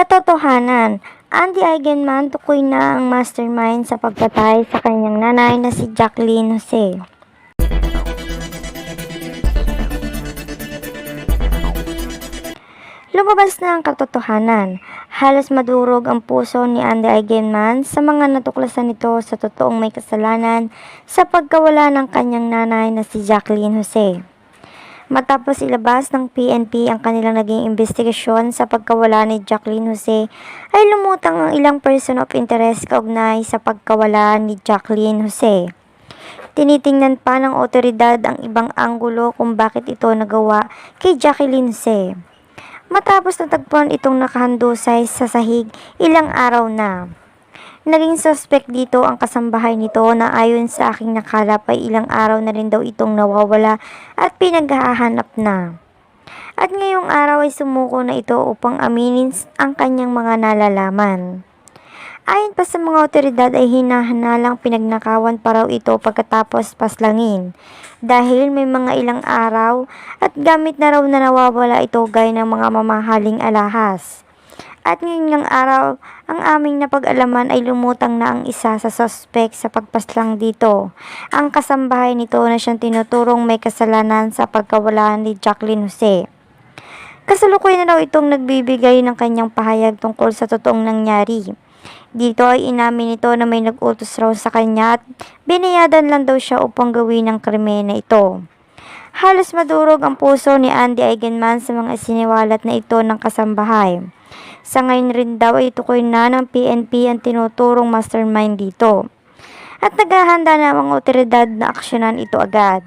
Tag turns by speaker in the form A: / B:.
A: Katotohanan, Andy Eigenman tukoy na ang mastermind sa pagpatay sa kanyang nanay na si Jacqueline Jose. Lumabas na ang katotohanan. Halos madurog ang puso ni Andy Eigenman sa mga natuklasan nito sa totoong may kasalanan sa pagkawala ng kanyang nanay na si Jacqueline Jose. Matapos ilabas ng PNP ang kanilang naging investigasyon sa pagkawala ni Jacqueline Jose, ay lumutang ang ilang person of interest kaugnay sa pagkawala ni Jacqueline Jose. Tinitingnan pa ng otoridad ang ibang anggulo kung bakit ito nagawa kay Jacqueline Jose. Matapos natagpuan itong nakahandusay sa sahig ilang araw na. Naging suspect dito ang kasambahay nito na ayon sa aking nakalap ay ilang araw na rin daw itong nawawala at pinaghahanap na. At ngayong araw ay sumuko na ito upang aminin ang kanyang mga nalalaman. Ayon pa sa mga otoridad ay hinahanalang pinagnakawan pa raw ito pagkatapos paslangin dahil may mga ilang araw at gamit na raw na nawawala ito gaya ng mga mamahaling alahas. At ngayong araw, ang aming napag-alaman ay lumutang na ang isa sa suspect sa pagpaslang dito. Ang kasambahay nito na siyang tinuturong may kasalanan sa pagkawala ni Jacqueline Jose. Kasalukuyan na daw itong nagbibigay ng kanyang pahayag tungkol sa totoong nangyari. Dito ay inamin nito na may nag-utos raw sa kanya at binayadan lang daw siya upang gawin ang krimen na ito. Halos madurog ang puso ni Andy Eigenman sa mga siniwalat na ito ng kasambahay. Sa ngayon rin daw ay tukoy na ng PNP ang tinuturong mastermind dito. At naghahanda na ang otoridad na aksyonan ito agad.